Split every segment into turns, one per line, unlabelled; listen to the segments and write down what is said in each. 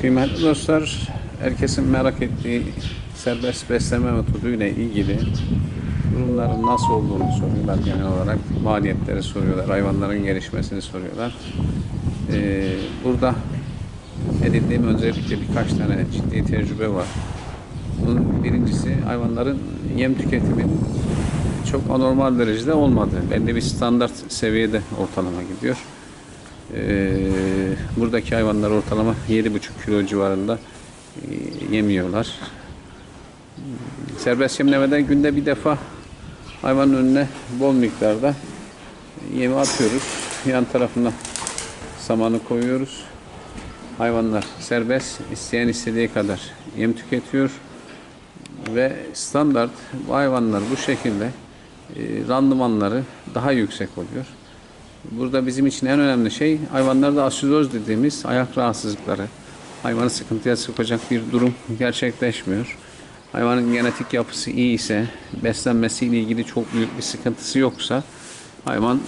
Kıymetli dostlar, herkesin merak ettiği serbest besleme metoduyla ilgili durumların nasıl olduğunu soruyorlar genel olarak. Maliyetleri soruyorlar, hayvanların gelişmesini soruyorlar. Ee, burada edindiğim öncelikle birkaç tane ciddi tecrübe var. Bunun birincisi hayvanların yem tüketimin çok anormal derecede olmadığı. Belli bir standart seviyede ortalama gidiyor. Ee, buradaki hayvanlar ortalama 7,5 kilo civarında e, yemiyorlar. Serbest yemlemeden günde bir defa hayvanın önüne bol miktarda yemi atıyoruz. Yan tarafına samanı koyuyoruz. Hayvanlar serbest, isteyen istediği kadar yem tüketiyor ve standart hayvanlar bu şekilde e, randımanları daha yüksek oluyor. Burada bizim için en önemli şey hayvanlarda asidoz dediğimiz ayak rahatsızlıkları. Hayvanı sıkıntıya sokacak bir durum gerçekleşmiyor. Hayvanın genetik yapısı iyi ise, beslenmesiyle ilgili çok büyük bir sıkıntısı yoksa hayvan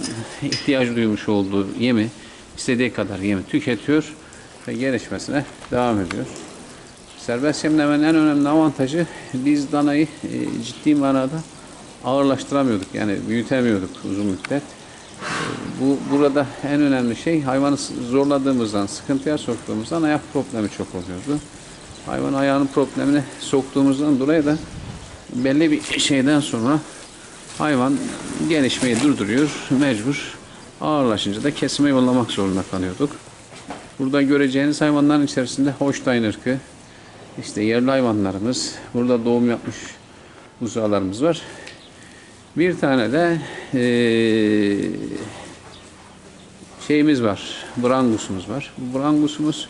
ihtiyaç duymuş olduğu yemi istediği kadar yemi tüketiyor ve gelişmesine devam ediyor. Serbest yemlemenin en önemli avantajı biz danayı e, ciddi manada ağırlaştıramıyorduk. Yani büyütemiyorduk uzun müddet. Bu burada en önemli şey hayvanı zorladığımızdan, sıkıntıya soktuğumuzdan ayak problemi çok oluyordu. Hayvan ayağının problemine soktuğumuzdan dolayı da belli bir şeyden sonra hayvan gelişmeyi durduruyor, mecbur. Ağırlaşınca da kesime yollamak zorunda kalıyorduk. Burada göreceğiniz hayvanların içerisinde Holstein ırkı, işte yerli hayvanlarımız, burada doğum yapmış buzağlarımız var. Bir tane de eee şeyimiz var. Brangusumuz var. Brangusumuz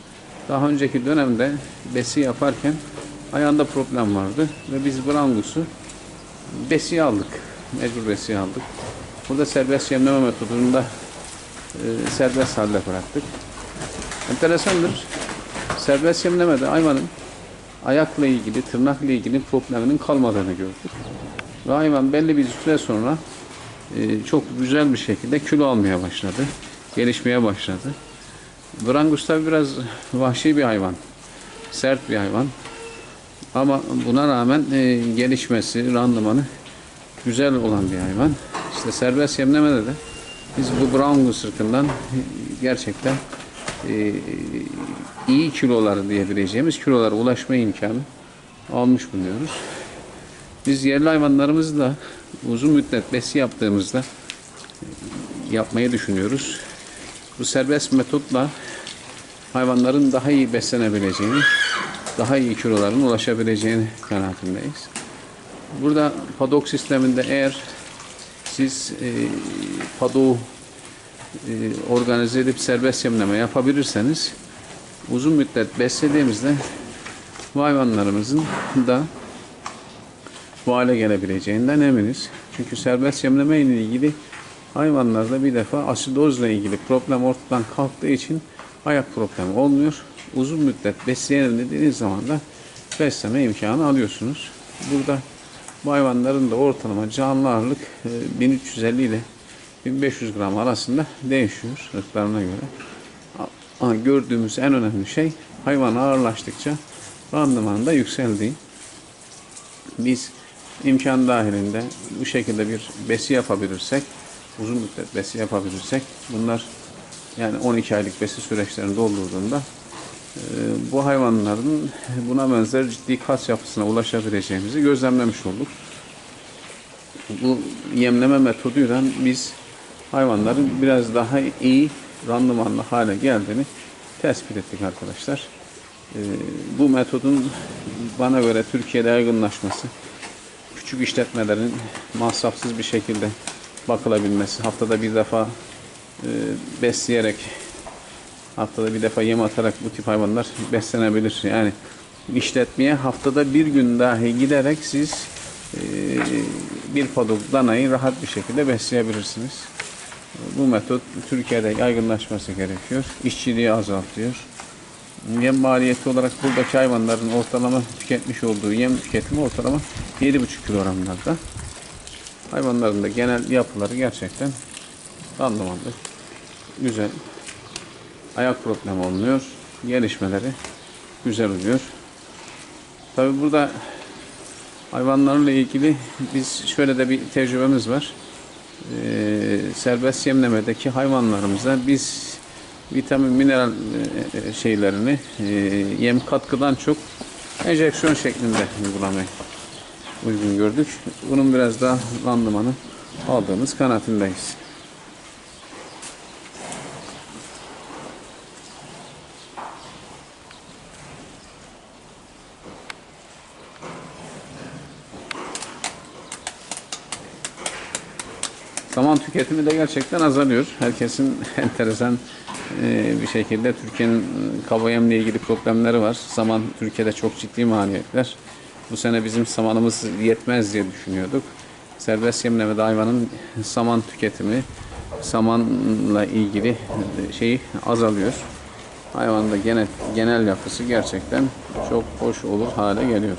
daha önceki dönemde besi yaparken ayağında problem vardı ve biz brangusu besi aldık. Mecbur besi aldık. Burada serbest yemleme metodunda e, serbest halde bıraktık. Enteresandır. Serbest yemlemede hayvanın ayakla ilgili, tırnakla ilgili probleminin kalmadığını gördük. Ve hayvan belli bir süre sonra e, çok güzel bir şekilde kilo almaya başladı. Gelişmeye başladı. Brangus tabi biraz vahşi bir hayvan. Sert bir hayvan. Ama buna rağmen e, gelişmesi, randımanı güzel olan bir hayvan. İşte serbest yemlemede de biz bu Brangus ırkından gerçekten e, iyi kiloları diyebileceğimiz kilolara ulaşma imkanı almış bulunuyoruz. Biz yerli hayvanlarımızı da uzun müddet besi yaptığımızda yapmayı düşünüyoruz. Bu serbest metotla hayvanların daha iyi beslenebileceğini, daha iyi kiloların ulaşabileceğini kanaatindeyiz. Burada padok sisteminde eğer siz e, padoğu e, organize edip serbest yemleme yapabilirseniz uzun müddet beslediğimizde bu hayvanlarımızın da bu hale gelebileceğinden eminiz. Çünkü serbest yemleme ile ilgili hayvanlarda bir defa asidozla ilgili problem ortadan kalktığı için ayak problemi olmuyor. Uzun müddet besleyelim dediğiniz zaman da besleme imkanı alıyorsunuz. Burada bu hayvanların da ortalama canlı ağırlık e, 1350 ile 1500 gram arasında değişiyor ırklarına göre. Ama gördüğümüz en önemli şey hayvan ağırlaştıkça randımanı da yükseldiği. Biz imkan dahilinde bu şekilde bir besi yapabilirsek, uzun müddet besi yapabilirsek, bunlar yani 12 aylık besi süreçlerini doldurduğunda e, bu hayvanların buna benzer ciddi kas yapısına ulaşabileceğimizi gözlemlemiş olduk. Bu yemleme metoduyla biz hayvanların biraz daha iyi randımanlı hale geldiğini tespit ettik arkadaşlar. E, bu metodun bana göre Türkiye'de yaygınlaşması, küçük işletmelerin masrafsız bir şekilde bakılabilmesi, haftada bir defa e, besleyerek, haftada bir defa yem atarak bu tip hayvanlar beslenebilir. Yani işletmeye haftada bir gün dahi giderek siz e, bir padok danayı rahat bir şekilde besleyebilirsiniz. Bu metot Türkiye'de yaygınlaşması gerekiyor. İşçiliği azaltıyor. Yem maliyeti olarak buradaki hayvanların ortalama tüketmiş olduğu yem tüketimi ortalama 7,5 kilogramlarda. Hayvanların da genel yapıları gerçekten randımanlı. Güzel. Ayak problemi olmuyor. Gelişmeleri güzel oluyor. Tabi burada hayvanlarla ilgili biz şöyle de bir tecrübemiz var. Ee, serbest yemlemedeki hayvanlarımıza biz vitamin mineral e, şeylerini e, yem katkıdan çok enjeksiyon şeklinde uygulamayı uygun gördük. Bunun biraz daha randımanı aldığımız kanaatindeyiz. Zaman tüketimi de gerçekten azalıyor. Herkesin enteresan e, bir şekilde Türkiye'nin e, kaba yemle ilgili problemleri var. Zaman Türkiye'de çok ciddi maliyetler. Bu sene bizim samanımız yetmez diye düşünüyorduk. Serbest yemlemede hayvanın saman tüketimi, samanla ilgili şeyi azalıyor. Hayvanın da genel, genel yapısı gerçekten çok hoş olur hale geliyor.